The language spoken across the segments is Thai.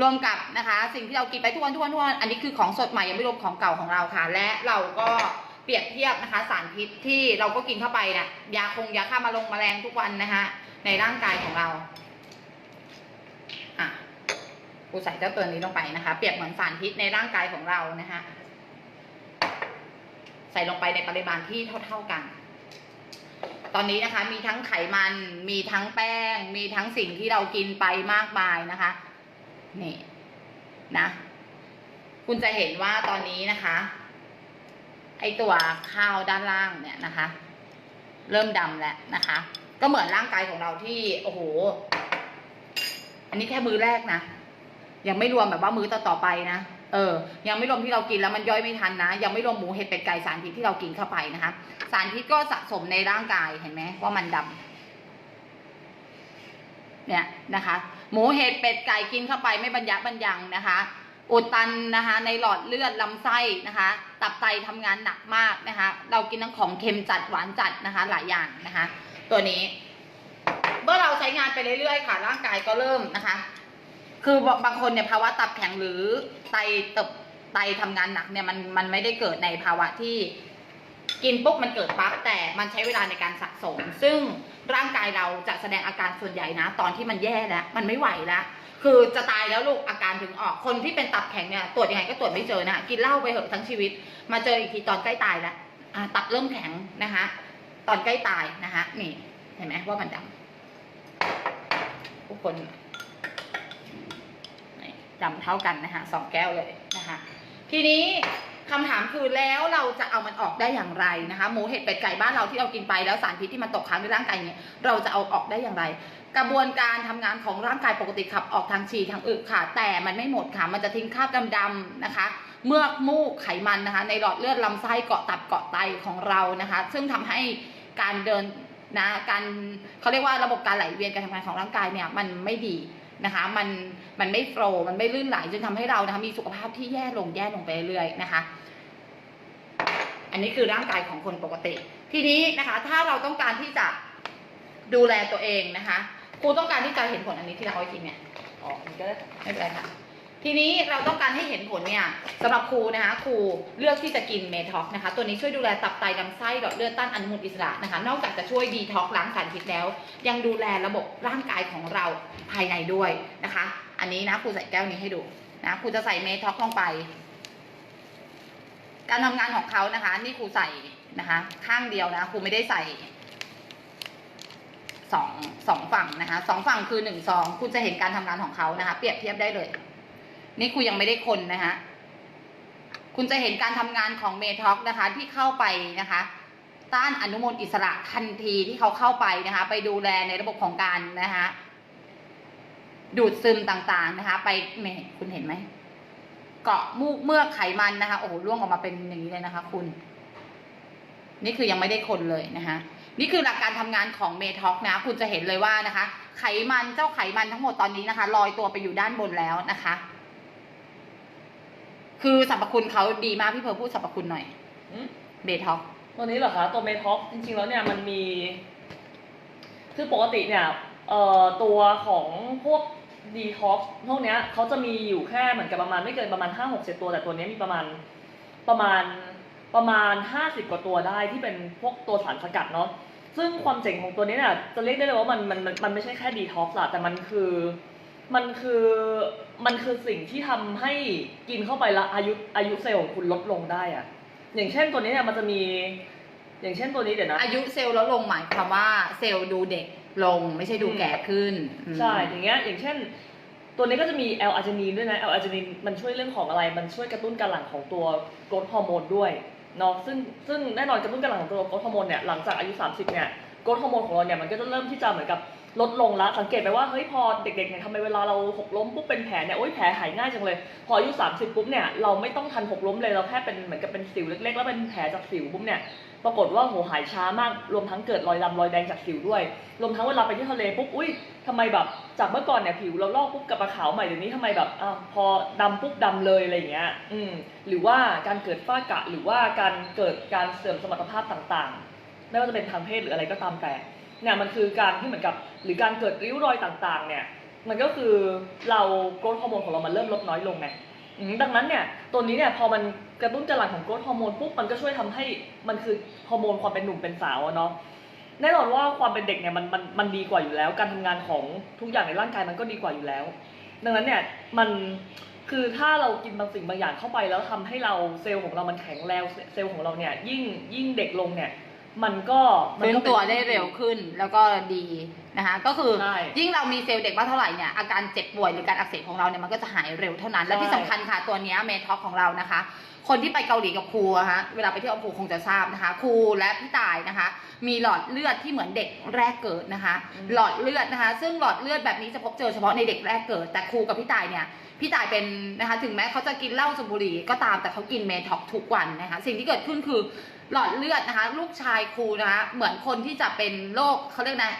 รวมกับนะคะ สิ่งที่เรากินไปทุกวันทุกวันทุกวัน อันนี้คือของสดใหม่ยังไม่รวมของเก่าของเราค่ะ และเราก็เปรียบเทียบนะคะ สารพิษที่เราก็กินเข้าไปนะ่ะยาคงยาฆ่ามาลงแมลงทุกวันนะคะในร่างกายของเราอะกูใส่เจ้าตัวนี้ลงไปนะคะ เปรียบเหมือนสารพิษในร่างกายของเรานะคะใส่ลงไปในปริมาณที่เท่า ๆกัน ตอนนี้นะคะ มีทั้งไขมัน มีทั้งแป้ง มีทั้งสิ่งที่เรากินไปมากมายนะคะ นี่นะ คุณจะเห็นว่าตอนนี้นะคะ ไอตัวข้าวด้านล่างเนี่ยนะคะ เริ่มดำแล้วนะคะ ก็เหมือนร่างกายของเราที่โอ้โห อันนี้แค่มือแรกนะยังไม่รวมแบบว่ามื้อต่อๆไปนะ เออ ยังไม่รวมที่เรากินแล้วมันย่อยไม่ทันนะ ยังไม่รวมหมูเห็ดเป็ดไก่สารพิษที่เรากินเข้าไปนะคะ สารพิษก็สะสมในร่างกายเห็นไหมว่ามันดำเนี่ยนะคะ หมูเห็ดเป็ดไก่กินเข้าไปไม่บรรยับบรรยังนะคะ อุดตันนะคะ ในหลอดเลือดลำไส้นะคะ ตับไตทำงานหนักมากนะคะ เรากินทั้งของเค็มจัดหวานจัดนะคะ หลายอย่างนะคะ ตัวนี้ เมื่อเราใช้งานไปเรื่อยๆ ค่ะ ร่างกายก็เริ่มนะคะ คือบางคนเนี่ยภาวะตับแข็งหรือไตติบไตทำงานหนักเนี่ยมันมันไม่ได้เกิดในภาวะที่ กินปุ๊บมันเกิดปั๊บแต่มันใช้เวลาในการสะสม ซึ่งร่างกายเราจะแสดงอาการส่วนใหญ่นะ ตอนที่มันแย่แล้ว มันไม่ไหวแล้ว คือจะตายแล้วลูกอาการถึงออกคนที่เป็นตับแข็งเนี่ยตรวจยังไงก็ตรวจไม่เจอนะกินเหล้าไปเหอะทั้งชีวิต มาเจออีกทีตอนใกล้ตายแล้วตับเริ่มแข็งนะคะ ตอนใกล้ตายนะคะนี่เห็นไหมว่ามันดำทุกคนดำเท่ากันนะคะสองแก้วเลยนะคะ ทีนี้ คำถามคือแล้วเราจะเอามันออกได้อย่างไรนะคะหมูเห็ดเป็ดไก่บ้านเราที่เรากินไปแล้วสารพิษที่มันตกค้างในร่างกายเนี่ยเราจะเอาออกได้อย่างไร กระบวนการทำงานของร่างกายปกติขับออกทางฉี่ทางอึค่ะ แต่มันไม่หมดค่ะ มันจะทิ้งคราบดำๆนะคะ เมือกมูกไขมันนะคะ ในหลอดเลือดลำไส้เกาะตับเกาะไตของเรานะคะ ซึ่งทำให้การเดินนะการเขาเรียกว่าระบบการไหลเวียนการทำงานของร่างกายเนี่ยมันไม่ดี นะคะมันมันไม่โฟล์มันไม่ลื่นไหลจนทำให้เรานะคะมีสุขภาพที่แย่ลงแย่ลงไปเรื่อยๆนะคะ อันนี้คือร่างกายของคนปกติ ทีนี้นะคะ ถ้าเราต้องการที่จะดูแลตัวเองนะคะครูต้องการที่จะเห็นผลอันนี้ที่เราเอาไว้กินเนี่ยอ๋อมันก็ได้ไม่เป็นไรค่ะ ทีนี้เราต้องการให้เห็นผลเนี่ยสำหรับครูนะคะครูเลือกที่จะกินเมท็อกนะคะ ตัวนี้ช่วยดูแลตับไตลำไส้หลอดเลือดต้านอนุมูลอิสระนะคะ นอกจากจะช่วยดีท็อกล้างสารพิษแล้ว ยังดูแลระบบร่างกายของเราภายในด้วยนะคะ อันนี้นะครูใส่แก้วนี้ให้ดูนะครูจะใส่เมท็อกลงไป การทำงานของเขานะคะ นี่ครูใส่นะคะ ข้างเดียวนะครูไม่ได้ใส่สองสองฝั่งนะคะสองฝั่งคือหนึ่งซองคุณจะเห็นการทำงานของเขานะคะ เปรียบเทียบได้เลย นี่ครูยังไม่ได้คนนะคะคุณจะเห็นการทำงานของเมท็อกนะคะ ที่เข้าไปนะคะ ต้านอนุมูลอิสระทันทีที่เขาเข้าไปนะคะ ไปดูแลในระบบของการนะคะดูดซึมต่างๆนะคะ ไปเมคุณเห็นไหมเกาะมูกเมือกไขมันนะคะ โอ้โหร่วงออกมาเป็นอย่างนี้เลยนะคะ คุณ นี่คือยังไม่ได้คนเลยนะคะนี่คือหลักการทำงานของเมท็อกนะ คุณจะเห็นเลยว่านะคะ ไขมันเจ้าไขมันทั้งหมดตอนนี้นะคะลอยตัวไปอยู่ด้านบนแล้วนะคะ คือสรรพคุณเขาดีมากพี่เพอร์พูดสรรพคุณหน่อยอืมเมท็อก ตัวนี้เหรอคะตัวเมท็อกจริงๆแล้วเนี่ยมันมี คือปกติเนี่ยเอ่อตัวของพวกดีท็อกพวกเนี้ยเขาจะมีอยู่แค่เหมือนกับประมาณไม่เกินประมาณห้าหกเจ็ดตัวแต่ตัวเนี้ยมีประมาณประมาณประมาณห้าสิบกว่าตัวได้ที่เป็นพวกตัวสารสกัดเนาะซึ่งความเจ๋งของตัวนี้เนี่ยจะเรียกได้เลยว่ามันมันมันมันไม่ใช่แค่ดีท็อกซ์ละแต่มันคือ มันคือมันคือสิ่งที่ทำให้กินเข้าไปและอายุอายุเซลล์ของคุณลดลงได้อะอย่างเช่นตัวนี้เนี่ยมันจะมี อย่างเช่นตัวนี้เดี๋ยวนะ อายุเซลล์ลดลงหมายความว่าเซลล์ดูเด็กลงไม่ใช่ดูแก่ขึ้นอืมใช่ อย่างเงี้ยอย่างเช่น ตัวนี้ก็จะมีแอลอาร์จินีนด้วยนะแอลอาร์จินีนมันช่วยเรื่องของอะไร มันช่วยกระตุ้นการหลั่งของตัวโกรทฮอร์โมนด้วยเนาะซึ่งซึ่งแน่นอนกระตุ้นการหลั่งของตัวโกรทฮอร์โมนเนี่ยหลังจากอายุ 30เนี่ยโกรทฮอร์โมนของเราเนี่ยมันก็จะเริ่มที่จะเหมือนกับ ลดลงแล้วสังเกตไปว่าเฮ้ยพอเด็กๆเนี่ยทำไมเวลาเราหกล้มปุ๊บเป็นแผลเนี่ยโอ๊ยแผลหายง่ายจังเลย พออายุ30ปุ๊บเนี่ยเราไม่ต้องทันหกล้มเลยเราแค่เป็นเหมือนกับเป็นสิวเล็กๆ แล้วเป็นแผลจากสิวปุ๊บเนี่ยปรากฏว่าโหหายช้ามากรวมทั้งเกิดรอยดำรอยแดงจากสิวด้วย รวมทั้งเวลาไปที่ทะเลปุ๊บอุ้ยทำไมแบบจากเมื่อก่อนเนี่ยผิวเราลอกปุ๊บกลับมาขาวใหม่เดี๋ยวนี้ทำไมแบบอ่าพอดำปุ๊บดำเลยอะไรอย่างเงี้ยอืมหรือว่าการเกิดฝ้ากระหรือว่าการเกิดการเสื่อมสมรรถภาพต่างๆ ไม่ว่าจะเป็นทางเพศหรืออะไรก็ตามแต่ เนี่ยมันคือการที่เหมือนกับหรือการเกิดริ้วรอยต่างๆ เนี่ย มันก็คือเราโกรทฮอร์โมนของเรามันเริ่มลดน้อยลงไงดังนั้นเนี่ยตัวนี้เนี่ยพอมันกระตุ้นการหลั่งของโกรทฮอร์โมนปุ๊บมันก็ช่วยทำให้มันคือฮอร์โมนความเป็นหนุ่มเป็นสาวเนาะแน่นอนว่าความเป็นเด็กเนี่ยมันมันมันดีกว่าอยู่แล้ว การทำงานของทุกอย่างในร่างกายมันก็ดีกว่าอยู่แล้ว ดังนั้นเนี่ยมันคือถ้าเรากินบางสิ่งบางอย่างเข้าไปแล้วทำให้เราเซลล์ของเรามันแข็งแรงเซลล์ของเราเนี่ยยิ่งยิ่งเด็กลงเนี่ย มันก็มัฟื้นก็ป็ตัวได้เร็วขึ้นแล้วก็ดีนะคะก็คือใช่ยิ่งเรามีเซลล์เด็กมากเท่าไหร่เนี่ยอาการเจ็บป่วยหรือการอักเสบของเราเนี่ยมันก็จะหายเร็วเท่านั้น และใช่ที่สำคัญค่ะตัวเนี้เมท็อกของเรานะคะ คนที่ไปเกาหลีกับครูอะฮะเวลาไปเที่ยวกับครูคงจะทราบนะคะ ครูและพี่ตายนะคะ มีหลอดเลือดที่เหมือนเด็กแรกเกิดนะคะ หลอดเลือดนะคะ ซึ่งหลอดเลือดแบบนี้จะพบเจอเฉพาะในเด็กแรกเกิด แต่ครูกับพี่ตายเนี่ยพี่ตายเป็นนะคะ ถึงแม้เขาจะกินเหล้าสูบบุหรี่ก็ตามแต่เขากินเมท็อกทุกวันนะคะ สิ่งที่เกิดขึ้นคือ หลอดเลือดนะคะ ลูกชายครูนะคะ เหมือนคนที่จะเป็นโรคเขาเรียกนะ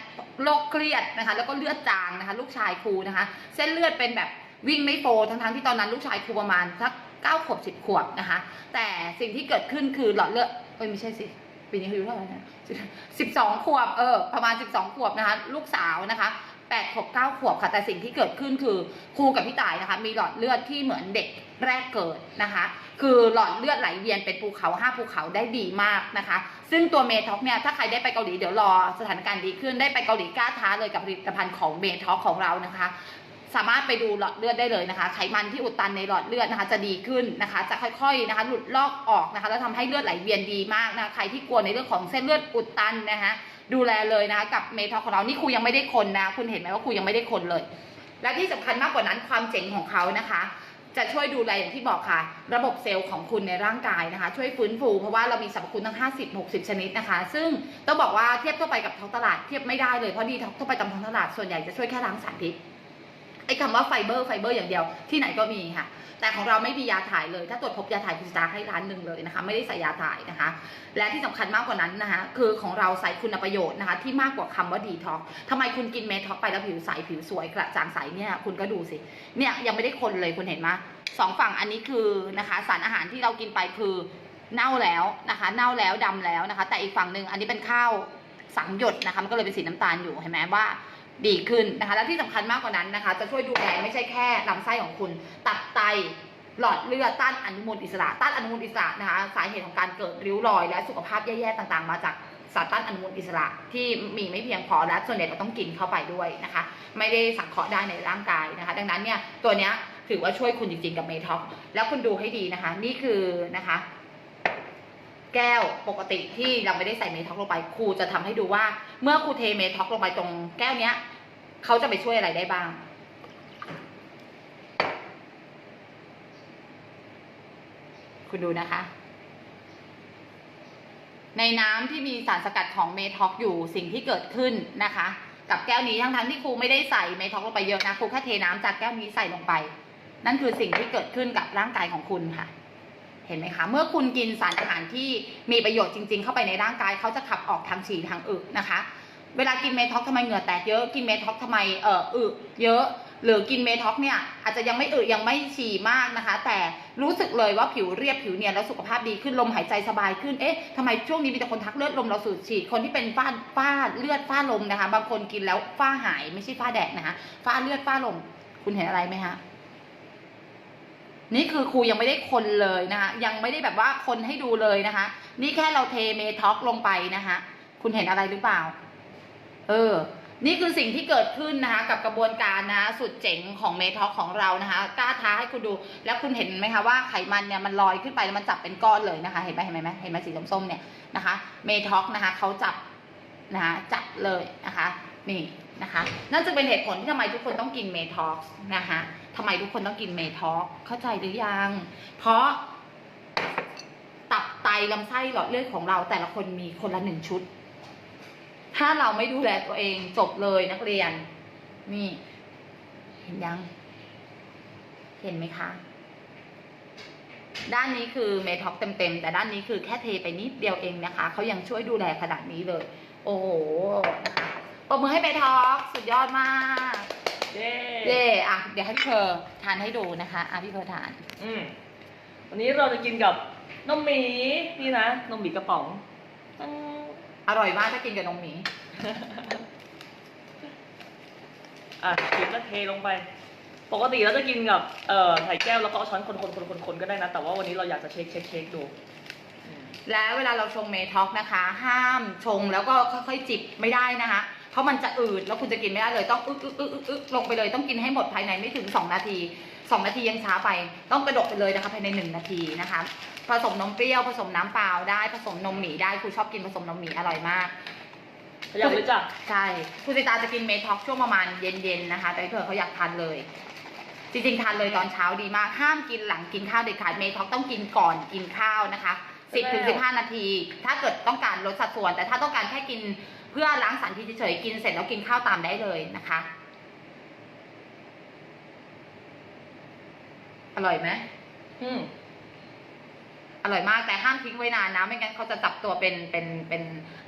โรคเครียดนะคะ แล้วก็เลือดจางนะคะ ลูกชายครูนะคะ เส้นเลือดเป็นแบบวิ่งไม่โฟร์ทั้งๆที่ตอนนั้นลูกชายครูประมาณสักเก้าขวบสิบขวบนะคะ แต่สิ่งที่เกิดขึ้นคือหลอดเลือดเอ้ยไม่ใช่สิปีนี้เขาอายุเท่าไหร่นะสิบสองขวบเออประมาณสิบสองขวบนะคะ ลูกสาวนะคะ แปดขวบเก้าขวบค่ะ แต่สิ่งที่เกิดขึ้นคือครูกับพี่ต่ายนะคะ มีหลอดเลือดที่เหมือนเด็กแรกเกิดนะคะ คือหลอดเลือดไหลเวียนเป็นภูเขาห้าภูเขาได้ดีมากนะคะ ซึ่งตัวเมท็อกเนี่ย ถ้าใครได้ไปเกาหลีเดี๋ยวรอสถานการณ์ดีขึ้นได้ไปเกาหลีกล้าท้าเลยกับผลิตภัณฑ์ของเมท็อกของเรานะคะ สามารถไปดูหลอดเลือดได้เลยนะคะ ไขมันที่อุดตันในหลอดเลือดนะคะ จะดีขึ้นนะคะ จะค่อยๆนะคะ หลุดลอกออกนะคะ แล้วทำให้เลือดไหลเวียนดีมากนะคะใครที่กลัวในเรื่องของเส้นเลือดอุดตันนะคะ ดูแลเลยนะคะกับเมท็อกของเรานี่ครูยังไม่ได้คนนะ คุณเห็นไหมว่าครูยังไม่ได้คนเลย และที่สำคัญมากกว่านั้นความเจ๋งของเขานะคะ จะช่วยดูแลอย่างที่บอกค่ะ ระบบเซลล์ของคุณในร่างกายนะคะ ช่วยฟื้นฟูเพราะว่าเรามีสรรพคุณทั้ง 50 60 ชนิดนะคะ ซึ่งต้องบอกว่าเทียบทั่วไปกับท้องตลาดเทียบไม่ได้เลยเพราะดีทั่วไปตามท้องตลาดส่วนใหญ่จะช่วยแค่ล้างสารพิษ ไอ้คำว่าไฟเบอร์ไฟเบอร์อย่างเดียวที่ไหนก็มีค่ะ แต่ของเราไม่มียาถ่ายเลย ถ้าตรวจพบยาถ่ายคุณจะให้ร้านหนึ่งเลยนะคะ ไม่ได้ใส่ยาถ่ายนะคะ และที่สำคัญมากกว่านั้นนะคะ คือของเราใส่คุณประโยชน์นะคะ ที่มากกว่าคำว่าดีท็อกทำไมคุณกินเมท็อกไปแล้วผิวใสผิวสวยกระจ่างใสเนี่ยคุณก็ดูสิเนี่ยยังไม่ได้คนเลยคุณเห็นไหมสองฝั่งอันนี้คือนะคะสารอาหารที่เรากินไปคือเน่าแล้วนะคะ เน่าแล้วดำแล้วนะคะ แต่อีกฝั่งหนึ่งอันนี้เป็นข้าวสังหยดนะคะมันก็เลยเป็นสีน้ำตาลอยู่เห็นไหมว่า ดีขึ้นนะคะ และที่สำคัญมากกว่านั้นนะคะ จะช่วยดูแลไม่ใช่แค่ลำไส้ของคุณ ตับไตหลอดเลือดต้านอนุมูลอิสระต้านอนุมูลอิสระนะคะ สาเหตุของการเกิดริ้วรอย และสุขภาพแย่ๆต่างๆ มาจากสารต้านอนุมูลอิสระที่มีไม่เพียงพอและส่วนใหญ่เราต้องกินเข้าไปด้วยนะคะ ไม่ได้สังเคราะห์ได้ในร่างกายนะคะ ดังนั้นเนี่ยตัวเนี้ยถือว่าช่วยคุณจริงๆกับเมท็อกแล้วคุณดูให้ดีนะคะ นี่คือนะคะ แก้วปกติที่เราไม่ได้ใส่เมท็อกลงไปครูจะทำให้ดูว่า เมื่อครูเทเมท็อกลงไปตรงแก้วเนี้ยเขาจะไปช่วยอะไรได้บ้าง คุณดูนะคะ ในน้ำที่มีสารสกัดของเมท็อกอยู่สิ่งที่เกิดขึ้นนะคะ กับแก้วนี้ทั้งทั้งๆที่ครูไม่ได้ใส่เมท็อกลงไปเยอะนะครูแค่เทน้ำจากแก้วนี้ใส่ลงไป นั่นคือสิ่งที่เกิดขึ้นกับร่างกายของคุณค่ะ เห็นไหมคะ เมื่อคุณกินสารอาหารที่มีประโยชน์จริง ๆ เข้าไปในร่างกายเขาจะขับออกทางฉี่ทางอึนะคะ เวลากินเมท็อกทำไมเหงื่อแตกเยอะ กินเมท็อกทำไมเอออึเยอะ หรือกินเมท็อกเนี่ยอาจจะยังไม่อึยังไม่ฉี่มากนะคะ แต่รู้สึกเลยว่าผิวเรียบผิวเนียนแล้วสุขภาพดีขึ้นลมหายใจสบายขึ้น เอ๊ะทำไมช่วงนี้มีแต่คนทักเลือดลมเราสูดฉีด คนที่เป็นฝ้าฝ้าเลือดฝ้าลมนะคะ บางคนกินแล้วฝ้าหายไม่ใช่ฝ้าแดกนะคะ ฝ้าเลือดฝ้าลม คุณเห็นอะไรไหมคะ นี่คือครูยังไม่ได้คนเลยนะคะยังไม่ได้แบบว่าคนให้ดูเลยนะคะ นี่แค่เราเทเมท็อกลงไปนะคะคุณเห็นอะไรหรือเปล่า เออ นี่คือสิ่งที่เกิดขึ้นนะคะ กับกระบวนการนะคะสุดเจ๋งของเมท็อกของเรานะคะกล้าท้าให้คุณดู แล้วคุณเห็นไหมคะว่าไขมันเนี่ยมันลอยขึ้นไปแล้วมันจับเป็นก้อนเลยนะคะ เห็นไหมเห็นไหมเห็นไหมสีส้มๆเนี่ยนะคะ เมท็อกนะคะเขาจับนะคะจับเลยนะคะ นี่ นะคะนั่นจะเป็นเหตุผลที่ทำไมทุกคนต้องกินเมท็อกซ์นะคะทำไมทุกคนต้องกินเมท็อกซ์เข้าใจหรือยัง เพราะ ตับไตลำไส้หลอดเลือดของเราแต่ละคนมีคนละหนึ่งชุด ถ้าเราไม่ดูแลตัวเองจบเลยนักเรียน นี่ เห็นยัง เห็นไหมคะ ด้านนี้คือเมท็อกเต็มๆแต่ด้านนี้คือแค่เทไปนิดเดียวเองนะคะเขายังช่วยดูแลขนาดนี้เลย โอ้โหนะคะ ปรบมือให้เมท็อกสุดยอดมาก เย้เย่อะ เดี๋ยวให้พี่เพอร์ทานให้ดูนะคะ อะพี่เพอร์ทาน อืมวันนี้เราจะกินกับนมหมีนี่นะนมหมีกระป๋องอืมอร่อยมากถ้ากินกับนมหมี อะกินก็เทลงไป ปกติเราจะกินกับเอ่อใส่แก้วแล้วก็เอาช้อนคนๆคนๆคนๆก็ได้นะ แต่ว่าวันนี้เราอยากจะเช็คเช็คเช็คดูอืมแล้วเวลาเราชงเมท็อกนะคะ ห้ามชงแล้วก็ค่อยๆจิบไม่ได้นะคะเพ ราะมันจะอืดแล้วคุณจะกินไม่ได้เลยต้องอึกอึกอึกอึกอึกลงไปเลยต้องกินให้หมดภายในไม่ถึง 2 นาที 2 นาทียังช้าไป ต้องกระดกไปเลยนะคะภายใน 1 นาทีนะคะผสมนมเปรี้ยวผสมน้ำเปล่าได้ผสมนมหมีได้ครูชอบกินผสมนมหมีอร่อยมากขยับเลยจ้ะใช่คุณสิตาจะกินเมท็อกช่วงประมาณเย็นๆนะคะ แต่เผื่อเขาอยากทานเลย จริงๆทานเลยตอนเช้าดีมาก ห้ามกินหลังกินข้าวเด็ดขาดเมท็อกต้องกินก่อนกินข้าวนะคะ10ถึง15นาที ถ้าเกิดต้องการลดสัดส่วน แต่ถ้าต้องการแค่กินเพื่อล้างสารพิษเฉยๆกินเสร็จแล้วกินข้าวตามได้เลยนะคะ อร่อยไหมอืมอร่อยมากแต่ห้ามทิ้งไว้นานนะ ไม่งั้นเขาจะจับตัวเป็นเป็นเป็น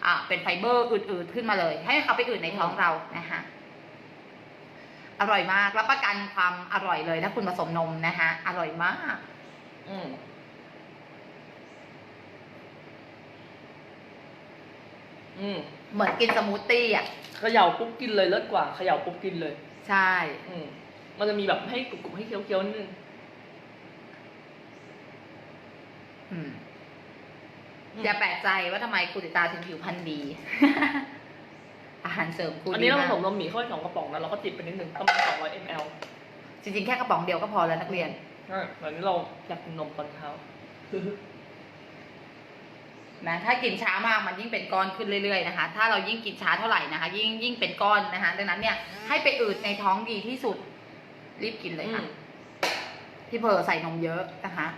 อ่าเป็นไฟเบอร์อืดๆขึ้นมาเลย ให้เขาไปอืดในท้องเรานะคะอร่อยมากรับประกันความอร่อยเลยถ้าคุณผสมนมนะคะอร่อยมาก อืม อืมเหมือนกินสมูทตี้อะ เขย่าปุ๊บกินเลยเลิศกว่าเขย่าปุ๊บกินเลย ใช่ อืมมันจะมีแบบให้กรุบๆให้เคี้ยวๆนิดนึงอืมอืมอย่าแปลกใจว่าทำไมคุณติตาถึงผิวพรรณดี อาหารเสริมคุณอันนี้เราผดีสมากมนมหมี่เข้าไปสองกระป๋องแล้วเราก็จิบไปนิดนึงประมาณ200 ml จริงๆ แค่กระป๋องเดียวก็พอแล้วนักเรียนใช่แบบนี้เราอยากกินนมตอนเช้า นะถ้ากินช้ามากมันยิ่งเป็นก้อนขึ้นเรื่อยๆนะคะ ถ้าเรายิ่งกินช้าเท่าไหร่นะคะ ยิ่งยิ่งเป็นก้อนนะคะ ดังนั้นเนี่ยให้ไปอืดในท้องดีที่สุด รีบกินเลยค่ะ พี่เพอใส่นมเยอะนะคะ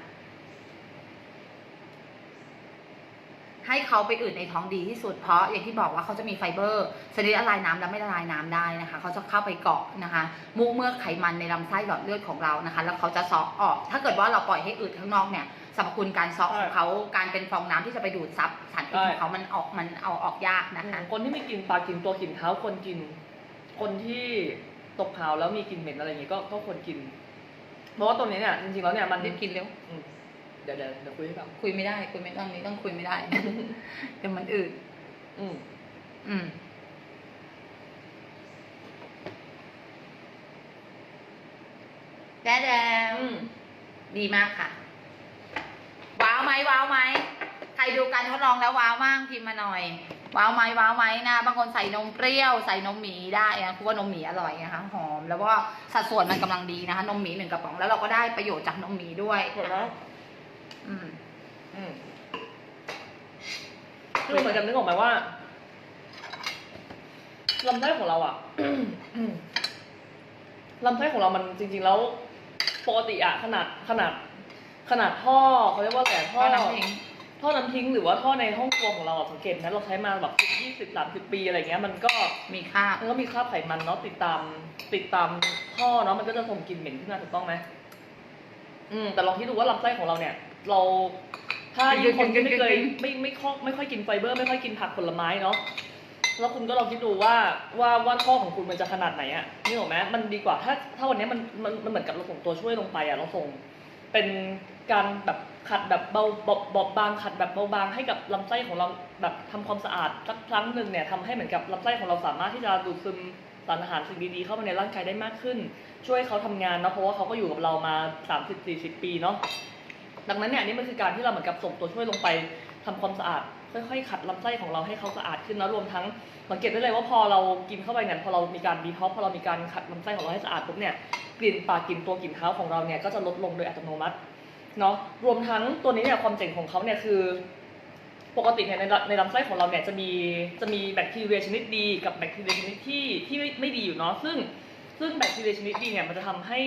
ให้เขาไปอืดในท้องดีที่สุดเพราะอย่างที่บอกว่าเขาจะมีไฟเบอร์ชนิดละลายน้ำและไม่ละลายน้ำได้นะคะ เขาจะเข้าไปเกาะนะคะ มุกเมือกไขมันในลำไส้หลอดเลือดของเรานะคะ แล้วเขาจะซอกออก ถ้าเกิดว่าเราปล่อยให้อืดข้างนอกเนี่ยส รรพคุณการซอกของเขาการเป็นฟองน้ำที่จะไปดูดซับสารพิษของเขามันออกมันเอาออกยากนะคะคนที่ไม่กินปลากินตัวกลิ่นเท้าควรกิน คนที่ตกขาวแล้วมีกลิ่นเหม็นอะไรอย่างงี้ก็ก็ควรกินเพราะว่าตัวนี้เนี่ยจริงๆแล้วเนี่ยมันรีบกินเร็วอืมเดี๋ยวเดี๋ยวเดี๋ยวคุยให้ฟังคุยไม่ได้คุยไม่ต้องนี้ต้องคุยไม่ได้เดี๋ยวมันอืดอืมอืมแด้แดงอืมดีมากค่ะว้าว ไหมว้าวไหมใครดูการทดลองแล้วว้าวมากพิมพ์มาหน่อยว้าวไหมว้าวไหมนะบางคนใส่นมเปรี้ยวใส่นมหมีได้นะคือว่านมหมีอร่อยนะคะหอม แล้วก็สัดส่วนมันกำลังดีนะคะ นมหมีหนึ่งกระป๋องแล้วเราก็ได้ประโยชน์จากนมหมีด้วยหมดแล้วอืมอืมคือเหมือนกันนึกออกไหมว่าลำไส้ของเราอะลำไส้ของเรามันจริง ๆ แล้วปกติอะขนาดขนาด ขนาดท่อเขาเรียกว่าแต่ท่ก็อน้ำทิ้ง ท่อน้ำทิ้งหรือว่าท่อในห้องครัวของเราอะสังเกตนะเราใช้มาแบบยี่สิบสามสิบปีอะไรเงี้ยมันก็มีค่าบมันก็มีคราบไขมันเนาะติดตาม ติดตามท่อเนาะมันก็จะส่งกลิ่นเหม็นขึ้นมาถูกต้องไหมอืม แต่ลองคิดดูว่าลำไส้ของเราเนี่ย เราถ้ายิ่งคนที่ไม่เคยไม่ไม่ค่อยไม่ค่อยกินไฟเบอร์ ไม่ค่อยกินผักผลไม้เนาะแล้วคุณก็ลองคิดดูว่าว่าว่าท่อของคุณมันจะขนาดไหนอะนี่หรอกไหมมันดีกว่าถ้าถ้าวันนี้มันมันมันเหมือนกับเราส่งตัวช่วยลงไปอะเราส่ง เป็นการแบบขัดแบบเบาบอบบบางขัดแบบเบาบางให้กับลำไส้ของเราแบบทำความสะอาดสักครั้งหนึ่งเนี่ยทำให้เหมือนกับลำไส้ของเราสามารถที่จะดูดซึมสารอาหารสิ่งดีๆเข้ามาในร่างกายได้มากขึ้น ช่วยเขาทำงานเนาะเพราะว่าเขาก็อยู่กับเรามา 30-40 ปีเนาะดังนั้นเนี่ยนี่มันคือการที่เราเหมือนกับส่งตัวช่วยลงไป ทำความสะอาดค่อยๆขัดลำไส้ของเราให้เขาสะอาดขึ้นแล้วรวมทั้งสังเกตได้เลยว่าพอเรากินเข้าไปเนี่ยพอเรามีการดีท็อกพอเรามีการขัดลำไส้ของเราให้สะอาดปุ๊บเนี่ยกลิ่นปากกลิ่นตัวกลิ่นเท้าของเราเนี่ยก็จะลดลงโดยอัตโนมัติเนาะรวมทั้งตัวนี้เนี่ยความเจ๋งของเขาเนี่ยคือปกติเนี่ยในในลำไส้ของเราเนี่ยจะมีจะมีแบคทีเรียชนิดดีกับแบคทีเรียชนิดที่ที่ไม่ไม่ดีอยู่เนาะซึ่งซึ่งแบคทีเรียชนิดดีเนี่ยมันจะทำให้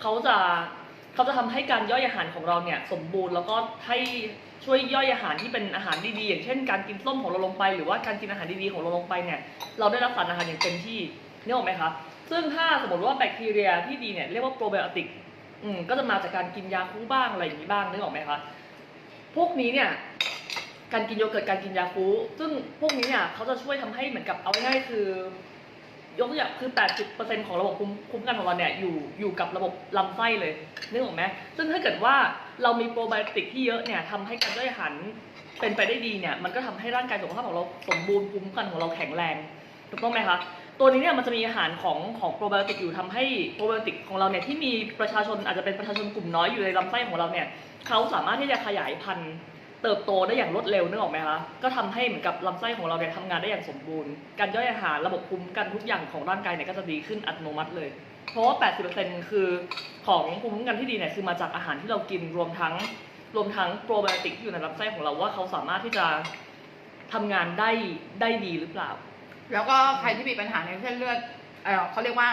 เขาจะเขาจะทำให้การย่อยอาหารของเราเนี่ยสมบูรณ์แล้วก็ให้ ช่วยย่อยอาหารที่เป็นอาหารดีๆอย่างเช่นการกินส้มของเราลงไป หรือว่าการกินอาหารดีๆของเราลงไปเนี่ยเราได้รับสารอาหารอย่างเต็มที่นึกออกไหมคะซึ่งถ้าสมมติว่าแบคทีเรียที่ดีเนี่ยเรียกว่าโปรไบโอติกอืมก็จะมาจากการกินยาคูบ้างอะไรอย่างนี้บ้างนึกออกไหมคะพวกนี้เนี่ยการกินโยเกิร์ตการกินยาคูซึ่งพวกนี้เนี่ยเขาจะช่วยทำให้เหมือนกับเอาง่ายๆคือ ยกตัวอย่างคือ 80%ของระบบคุ้มคุ้มกันของเราเนี่ยอยู่อยู่กับระบบลำไส้เลยนึกออกไหมซึ่งถ้าเกิดว่าเรามีโปรไบโอติกที่เยอะเนี่ยทำให้การย่อยอาหารเป็นไปได้ดีเนี่ยมันก็ทำให้ร่างกายสุขภาพของเราสมบูรณ์ภูมิคุ้มกันของเราแข็งแรงถูกต้องไหมคะตัวนี้เนี่ยมันจะมีอาหารของของโปรไบโอติกอยู่ทำให้โปรไบโอติกของเราเนี่ยที่มีประชาชนอาจจะเป็นประชาชนกลุ่มน้อยอยู่ในลำไส้ของเราเนี่ยเขาสามารถที่จะขยายพันธุ์ เติบโตได้อย่างรวดเร็วนึกออกไหมคะ ก็ทำให้เหมือนกับลำไส้ของเราเนี่ยทำงานได้อย่างสมบูรณ์ การย่อยอาหารระบบภูมิคุ้มกันทุกอย่างของร่างกายเนี่ยก็จะดีขึ้นอัตโนมัติเลย เพราะว่า 80%คือของภูมิคุ้มกันที่ดีเนี่ยคือมาจากอาหารที่เรากินรวมทั้งรวมทั้งโปรไบโอติกที่อยู่ในลำไส้ของเราว่าเขาสามารถที่จะทำงานได้ได้ดีหรือเปล่า แล้วก็ใครที่มีปัญหาในเส้นเลือดเออเขาเรียกว่า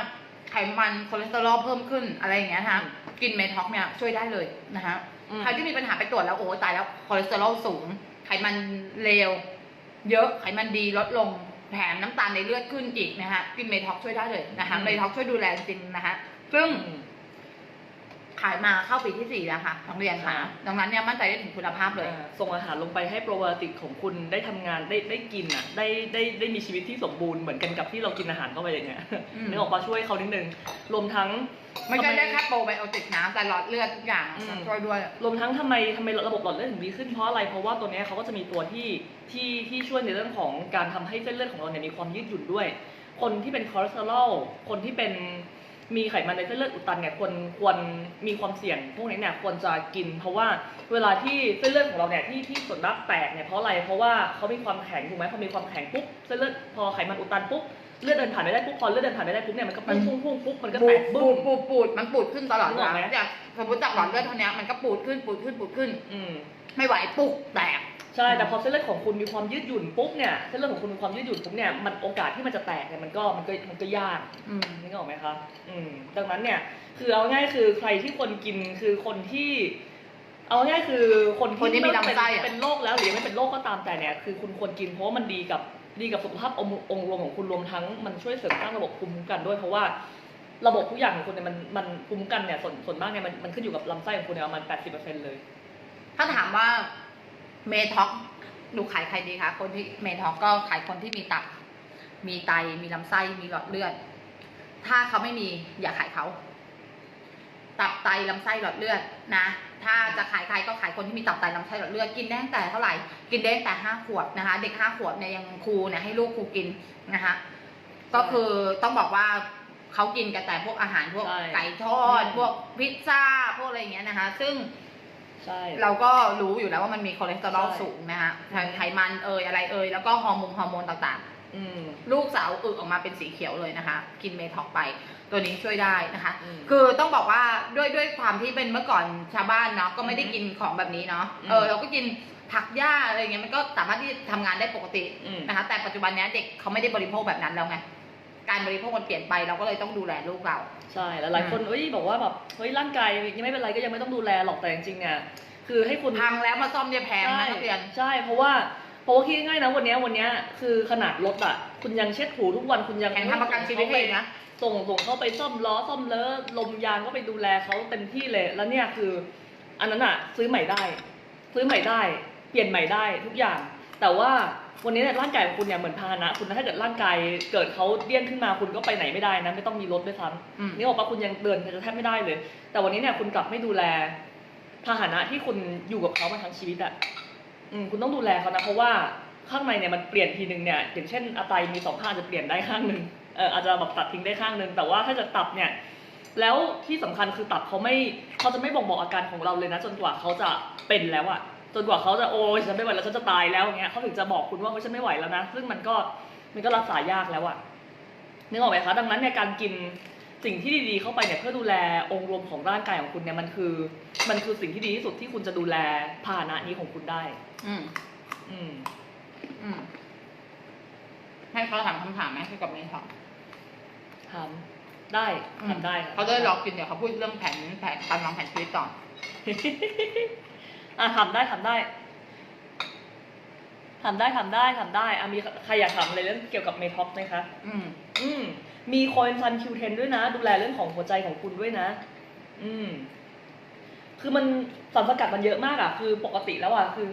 ไขมันคอเลสเตอรอลเพิ่มขึ้นอะไรอย่างเงี้ยนะคะกินเมท็อกเนี่ยช่วยได้เลยนะคะ ใครที่มีปัญหาไปตรวจแล้วโอ้ตายแล้วคอเลสเตอรอลสูง ไขมันเลว เยอะไขมันดีลดลงแถมน้ำตาลในเลือดขึ้นอีกนะคะกินเมท็อกช่วยได้เลยนะคะเมท็อกช่วยดูแลจริงๆนะคะซึ่งอืม ขายมาเข้าปีที่สี่แล้วค่ะโรงเรียนค่ะค่ะ ดังนั้นเนี่ยมั่นใจได้ถึงคุณภาพเลยอ่าส่งอาหารลงไปให้โปรไบโอติกของคุณได้ทำงานได้ได้กินอะได้ได้ได้มีชีวิตที่สมบูรณ์เหมือนกันกับที่เรากินอาหารเข้าไปอย่างเงี้ยอืมนึกออกปะช่วยเขานิดนึงรวมทั้งไม่ใช่ทำได้แค่โปรไบโอติกนะแต่หลอดเลือดทุกอย่างอืมช่วยด้วย รวมทั้งทำไมทำไมระบบหลอดเลือดถึงดีขึ้นเพราะอะไร เพราะว่าตัวเนี้ยเขาก็จะมีตัวที่ที่ที่ช่วยในเรื่องของการทำให้เส้นเลือดของเราเนี่ยมีความยืดหยุ่นด้วย คนที่เป็นคอเลสเตอรอลคนที่เป็น มีไขมันในเส้นเลือดอุดตันเนี่ยควรควรมีความเสี่ยง พวกนี้เนี่ยควรจะกิน เพราะว่าเวลาที่เส้นเลือดของเราเนี่ยที่ที่ส่วนมากแตกเนี่ยเพราะอะไรเพราะว่าเขามีความแข็งถูกไหมพอมีความแข็งปุ๊บเส้นเลือดพอไขมันอุดตันปุ๊บเลือดเดินผ่านไม่ได้ปุ๊บพอเลือดเดินผ่านไม่ได้ปุ๊บเนี่ยมันก็พุ่งพุ่งพุ่งปุ๊บมันก็ปูแตดกปูบึ้ดมปูดปูดมันปูดขึ้นตลอดนึกออกไหมเวลาจากสมมติจากหลอดเลือดเท่านี้มันก็ปูดขึ้นปูดขึ้นปูดขึ้น อืม ไม่ไหวปุกแตก ใช่แต่พอเส้นเลือดของคุณมีความยืดหยุ่นปุ๊บเนี่ยเส้นเลือดของคุณมีความยืดหยุ่นปุ๊บเนี่ยมันโอกาสที่มันจะแตกเนี่ยมันก็มันก็มันก็ยากอืมนึกออกไหมคะอืมดังนั้นเนี่ย คือเอาง่ายคือใครที่ควรกินคือคนที่ เอาง่ายคือคนคนที่มีลำไส้เป็นอะเป็นโรคแล้วหรือยังไม่เป็นโรคก็ตามแต่เนี่ยคือคุณควรกินเพราะว่ามันดีกับดีกับสุขภาพองค์องค์รวมของคุณรวมทั้งมันช่วยเสริมสร้างระบบภูมิคุ้มกันด้วยเพราะว่าระบบทุกอย่างของคุณเนี่ยมันมันภูมิคุ้มกันเนี่ยส่วนส่วนมากเนี่ยมันมันขึ้นอยู่กับลำไส้ของคุณเนี่ยประมาณแปดสิบเปอร์เซ็นต์เลย ถ้าถามว่า เมท็อกดูขายใครดีคะคนที่เมท็อกก็ขายคนที่มีตับ มีไตมีลำไส้มีหลอดเลือด ถ้าเขาไม่มีอย่าขายเขาตับไตลำไส้หลอดเลือดนะ ถ้าจะขายใครก็ขายคนที่มีตับไตลำไส้หลอดเลือดกินได้ตั้งแต่เท่าไหร่กินได้ตั้งแต่ห้าขวบนะคะ เด็กห้าขวบเนี่ยยังครูเนี่ยให้ลูกครูกินนะคะก็คือต้องบอกว่าเขากินกันแต่พวกอาหารพวกใช่ไก่ทอดอืมพวกพิซซ่าพวกอะไรอย่างเงี้ยนะคะ ซึ่ง ใช่ เราก็รู้อยู่แล้วว่ามันมีคอเลสเตอรอลใช่ สูงนะคะไขมันเอ่ยอะไรเอ่ยแล้วก็ฮอร์โมนฮอร์โมนต่างอืมๆลูกสาวอึออกมาเป็นสีเขียวเลยนะคะ กินเมท็อกไป ตัวนี้ช่วยได้นะคะ อืมคือต้องบอกว่าด้วยด้วยความที่เป็นเมื่อก่อนชาวบ้านเนาะก็ไม่ได้กินของแบบนี้เนาะอืม เออเราก็กินผักหญ้าอะไรอย่างเงี้ยมันก็สามารถที่ทำงานได้ปกติอืม นะคะ แต่ปัจจุบันเนี้ยเด็กเขาไม่ได้บริโภคแบบนั้นแล้วไง การบริโภคมันเปลี่ยนไปเราก็เลยต้องดูแลลูกเรา ใช่แล้วหลายคนเอ้ยบอกว่าแบบเฮ้ยร่างกายยังไม่เป็นไรก็ยังไม่ต้องดูแลหรอกแต่จริงๆเนี่ยคือให้คุณพังแล้วมาซ่อมเนี่ยแพงนะนักเรียนใช่เพราะว่าเพราะว่าคิดง่ายๆนะวันเนี้ยวันเนี้ยคือขนาดรถอะคุณยังเช็ดถูทุกวันคุณยังแข่งทำประกันชีวิตให้นะส่งส่งเขาไปซ่อมล้อซ่อมเลอะลมยางก็ไปดูแลเขาเต็มที่เลยแล้วเนี่ยคือ อันนั้นอะซื้อใหม่ได้ ซื้อใหม่ได้ เปลี่ยนใหม่ได้ทุกอย่าง แต่ว่า วันนี้เนี่ยร่างกายของคุณเนี่ยเหมือนพาหนะคุณนะถ้าเกิดร่างกายเกิดเขาเดี้ยนขึ้นมาคุณก็ไปไหนไม่ได้นะ ไม่ต้องมีรถด้วยซ้ำอืมนี่บอกว่าคุณยังเดินจะแทบไม่ได้เลย แต่วันนี้เนี่ยคุณกลับไม่ดูแลพาหนะที่คุณอยู่กับเขามาทั้งชีวิตอะอืมคุณต้องดูแลเขานะเพราะว่าข้างในเนี่ยมันเปลี่ยนทีหนึ่งเนี่ยอย่างเช่นอาไตมีสองข้างจะเปลี่ยนได้ข้างหนึ่งเอออาจจะแบบตัดทิ้งได้ข้างหนึ่งแต่ว่าถ้าจะตับเนี่ย แล้วที่สำคัญคือตับเขาไม่เขาจะไม่บอกบอกอาการของเราเลยนะ จนกว่าเขาจะเป็นแล้วอะ จนกว่าเขาจะโอ้ยฉันไม่ไหวแล้วฉันจะตายแล้วอย่างเงี้ยเขาถึงจะบอกคุณว่าเฮ้ยฉันไม่ไหวแล้วนะ ซึ่งมันก็มันก็รักษายากแล้วอะนึกออกไหมคะดังนั้นเนี่ยการกินสิ่งที่ดีๆเข้าไปเนี่ยเพื่อดูแลองค์รวมของร่างกายของคุณเนี่ยมันคือ มันคือสิ่งที่ดีที่สุดที่คุณจะดูแลพาหนะนี้ของคุณได้ อืม อืม อืม ให้เขาถามคำถามไหมเกี่ยวกับเมท็อกทำได้ทำได้ค่ะ เขาจะได้รอกินเดี๋ยวเขาพูดเรื่องแผนแผนการวางแผนชีวิตต่อ อะทำได้ทำได้ทำได้ทำได้ทำได้อะมีใครอยากถามอะไรเรื่องเกี่ยวกับเมท็อกไหมคะอืม อืม มีโคเอนไซม์ Q10 ด้วยนะ ดูแลเรื่องของหัวใจของคุณด้วยนะ อืม คือมันสารสกัดมันเยอะมากอะ คือปกติแล้วอะคือ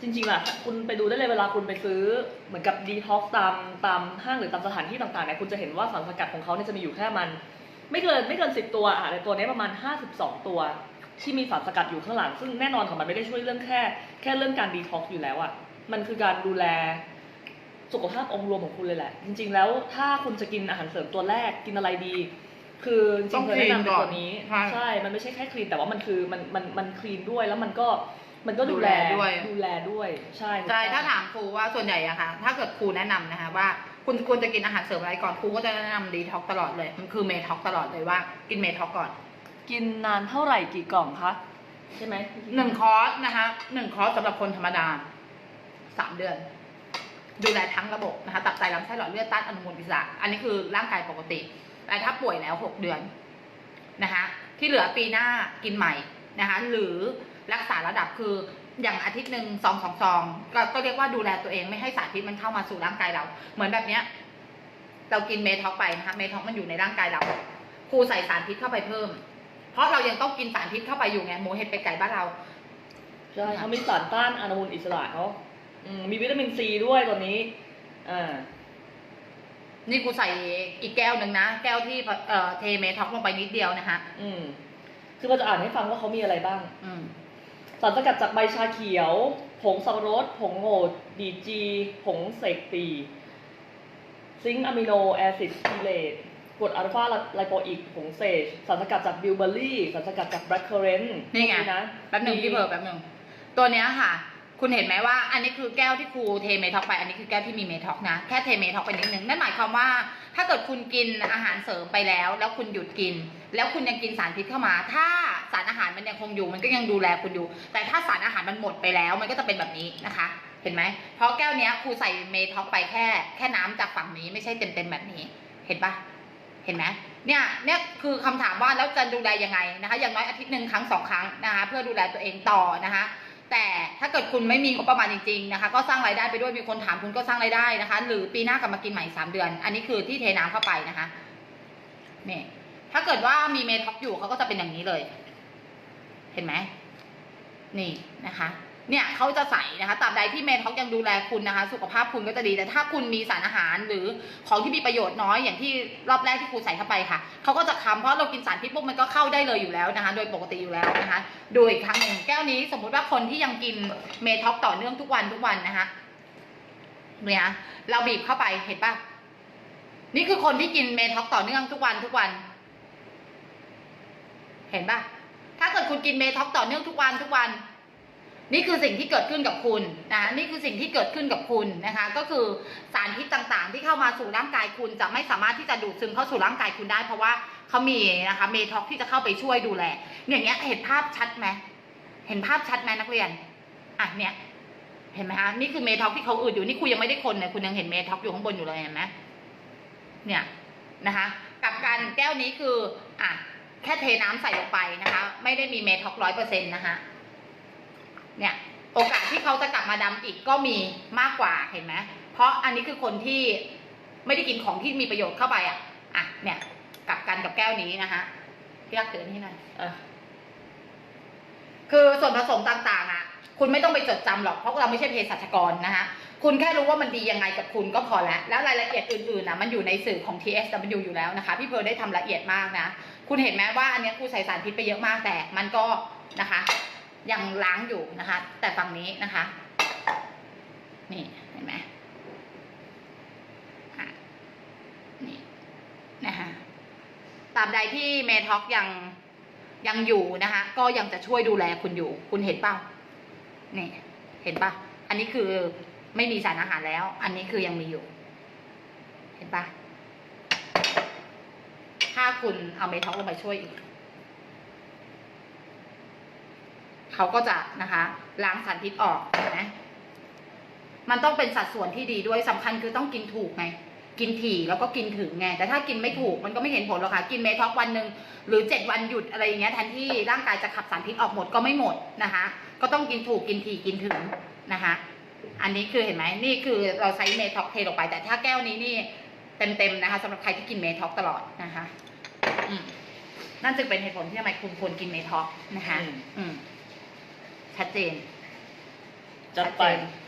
จริงๆอะคุณไปดูได้เลยเวลาคุณไปซื้อ เหมือนกับดีท็อกตามตามห้างหรือตามสถานที่ต่างๆเนี่ยคุณจะเห็นว่าสารสกัดของเขาเนี่ยจะมีอยู่แค่มัน ไม่เกินไม่เกินสิบตัวอะแต่ตัวนี้ประมาณห้าสิบสองตัว ที่มีสารสกัดอยู่ข้างหลัง ซึ่งแน่นอนของมันไม่ได้ช่วยเรื่องแค่ แค่เรื่องการดีท็อกอยู่แล้วอะมันคือการดูแลสุขภาพองค์รวมของคุณเลยแหละ จริง ๆ แล้วถ้าคุณจะกินอาหารเสริมตัวแรกกินอะไรดี คือจต้ริองงๆเธอแนะนำเป็นคลีนก่อนตัวนี้ใช่ใช่ มันไม่ใช่แค่คลีนแต่ว่ามันคือมันมันมันคลีนด้วยแล้วมันก็มันก็ดูแลดูแลด้วยดูแลด้วย ใช่ใช่ถูกต้องถ้าถามครูว่าส่วนใหญ่อะค่ะ ถ้าเกิดครูแนะนำนะคะว่าคุณควรจะกินอาหารเสริมอะไรก่อนครูก็จะแนะนำดีท็อกตลอดเลย มันคือเมท็อกตลอดเลยว่ากินเมท็อกก่อน กินนานเท่าไหร่กี่กล่องคะใช่ไหมหนึ่งคอร์สนะคะหนึ่งคอร์สสำหรับคนธรรมดาสามเดือน ดูแลทั้งระบบนะคะตับไตลำไส้หลอดเลือดต้านอนุมูลอิสระอันนี้คือร่างกายปกติ แต่ถ้าป่วยแล้วหกเดือนนะคะที่เหลือปีหน้ากินใหม่นะคะหรือรักษาระดับคืออย่างอาทิตย์หนึ่งสองสองซองก็ก็เรียกว่าดูแลตัวเองไม่ให้สารพิษมันเข้ามาสู่ร่างกายเรา เหมือนแบบเนี้ย เรากินเมท็อกไปนะคะเมท็อกมันอยู่ในร่างกายเราครูใส่สารพิษเข้าไปเพิ่ม เพราะเรายังต้องกินสารพิษเข้าไปอยู่ไงหมูเห็ดเป็ดไก่บ้านเรา ใช่เขามีสารต้านอนุมูลอิสระเนาะอืมมีวิตามินซีด้วยตัวนี้อ่านี่กูใส่อีกแก้วหนึ่งนะ แก้วที่เอ่อเทเมท็อกลงไปนิดเดียวนะคะอืมคือเราจะอ่านให้ฟังว่าเขามีอะไรบ้าง อืม สารสกัดจากใบชาเขียว ผงสับปะรด ผงโหดดีจี ผงเสกปีซิงค์อะมิโนแอซิดคีเลต กรดอัลฟาไลโปอิกผงเซจสารสกัดจากบิวเบอร์รี่สารสกัดจากแบล็คเคอร์เรนต์นี่ไงนะแป๊บหนึ่งมีพี่เพิร์ลแป๊บหนึ่งตัวเนี้ยค่ะ คุณเห็นไหมว่า อันนี้คือแก้วที่ครูเทเมท็อกไปอันนี้คือแก้วที่มีเมท็อกนะแค่เทเมท็อกไปนิดนึงนั่นหมายความว่า ถ้าเกิดคุณกินอาหารเสริมไปแล้ว แล้วคุณหยุดกิน แล้วคุณยังกินสารพิษเข้ามา ถ้าสารอาหารมันยังคงอยู่ มันก็ยังดูแลคุณอยู่ แต่ถ้าสารอาหารมันหมดไปแล้ว มันก็จะเป็นแบบนี้นะคะเห็นไหม เพราะแก้วเนี้ยครูใส่เมท็อกไปแค่ แค่น้ำจากฝั่งนี้ไม่ใช่เต็มๆแบบนี้ เห็นปะ เห็นไหมเนี่ยเนี่ยคือคำถามว่าแล้วจะดูแลยังไงนะคะ อย่างน้อยอาทิตย์หนึ่งครั้งสองครั้งนะคะ เพื่อดูแลตัวเองต่อนะคะ แต่ถ้าเกิดคุณไม่มีงบประมาณจริงๆนะคะ ก็สร้างรายได้ไปด้วยมีคนถามคุณก็สร้างรายได้นะคะ หรือปีหน้ากลับมากินใหม่สามเดือน อันนี้คือที่เทน้ำเข้าไปนะคะเนี่ยถ้าเกิดว่ามีเมท็อกอยู่เขาก็จะเป็นอย่างนี้เลย เห็นไหมนี่นะคะ เนี่ยเขาจะใส่นะคะตราบใดที่เมท็อกยังดูแลคุณนะคะ สุขภาพคุณก็จะดี แต่ถ้าคุณมีสารอาหารหรือของที่มีประโยชน์น้อยอย่างที่รอบแรกที่ครูใส่เข้าไปค่ะเขาก็จะคำเพราะเรากินสารพิษปุ๊บมันก็เข้าได้เลยอยู่แล้วนะคะ โดยปกติอยู่แล้วนะคะดูอีกครั้งหนึ่งแก้วนี้สมมุติว่าคนที่ยังกินเมท็อกต่อเนื่องทุกวันทุกวันนะคะเนี่ยเราบีบเข้าไปเห็นปะนี่คือคนที่กินเมท็อกต่อเนื่องทุกวันทุกวัน เห็นปะถ้าเกิดคุณกินเมท็อกต่อเนื่องทุกวันทุกวัน นี่คือสิ่งที่เกิดขึ้นกับคุณนะนี่คือสิ่งที่เกิดขึ้นกับคุณนะคะ ก็คือสารพิษต่างๆ ที่เข้ามาสู่ร่างกายคุณจะไม่สามารถที่จะดูดซึมเข้าสู่ร่างกายคุณได้ เพราะว่าเขามีนะคะเมท็อกที่จะเข้าไปช่วยดูแลอย่างเงี้ยเห็นภาพชัดไหมเห็นภาพชัดไหมนักเรียนอะเนี่ยเห็นไหมคะนี่คือเมท็อกที่เขาอืดอยู่นี่คุณยังไม่ได้คนเลยคุณยังเห็นเมท็อกอยู่ข้างบนอยู่เลยเห็นไหมเนี่ยนะคะกับการแก้วนี้คืออะแค่เทน้ำใส่ลงไปนะคะ ไม่ได้มีเมท็อกร้อยเปอร์เซ็นต์นะคะ เนี่ยโอกาสที่เขาจะกลับมาดำอีกก็มีมากกว่าเห็นไหมเพราะอันนี้คือคนที่ไม่ได้กินของที่มีประโยชน์เข้าไปอะอะเนี่ยกลับกันกับแก้วนี้นะคะพี่รักเตือนที่หน่อยอะคือส่วนผสมต่างๆ อะ คุณไม่ต้องไปจดจำหรอกเพราะเราไม่ใช่เภสัชกรนะคะคุณแค่รู้ว่ามันดียังไงกับคุณก็พอแล้ว แล้วรายละเอียดอื่นๆนะมันอยู่ในสื่อของ TSW อยู่แล้วนะคะ พี่เพิร์ลได้ทำละเอียดมากนะ คุณเห็นไหมว่าอันเนี้ยครูใส่สารพิษไปเยอะมากแต่มันก็นะคะ ยังล้างอยู่นะคะ แต่ฝั่งนี้นะคะ นี่เห็นไหมนี่นะคะตาบใดที่เมท็อกยังยังอยู่นะคะ ก็ยังจะช่วยดูแลคุณอยู่ คุณเห็นเปล่านี่ เห็นปะอันนี้คือไม่มีสารอาหารแล้ว อันนี้คือยังมีอยู่ เห็นปะถ้าคุณเอาเมท็อกลงไปช่วยอีก เขาก็จะนะคะล้างสารพิษออกเห็นไหมมันต้องเป็นสัดส่วนที่ดีด้วยสำคัญคือต้องกินถูกไงกินถี่แล้วก็กินถึงไง แต่ถ้ากินไม่ถูกมันก็ไม่เห็นผลหรอกค่ะ กินเมท็อกวันหนึ่งหรือเจ็ดวันหยุดอะไรอย่างเงี้ยแทนที่ร่างกายจะขับสารพิษออกหมดก็ไม่หมดนะคะ ก็ต้องกินถูกกินถี่กินถึงนะคะ อันนี้คือเห็นไหมนี่คือเราใช้เมท็อกเทลงไป แต่ถ้าแก้วนี้นี่เต็มๆนะคะสำหรับใครที่กินเมท็อกตลอดนะคะอืมนั่นจึงเป็นเหตุผลที่ทำไมคุณควรกินเมท็อกนะคะ อืมอืม ชัดเจนจัดไป ชัเจน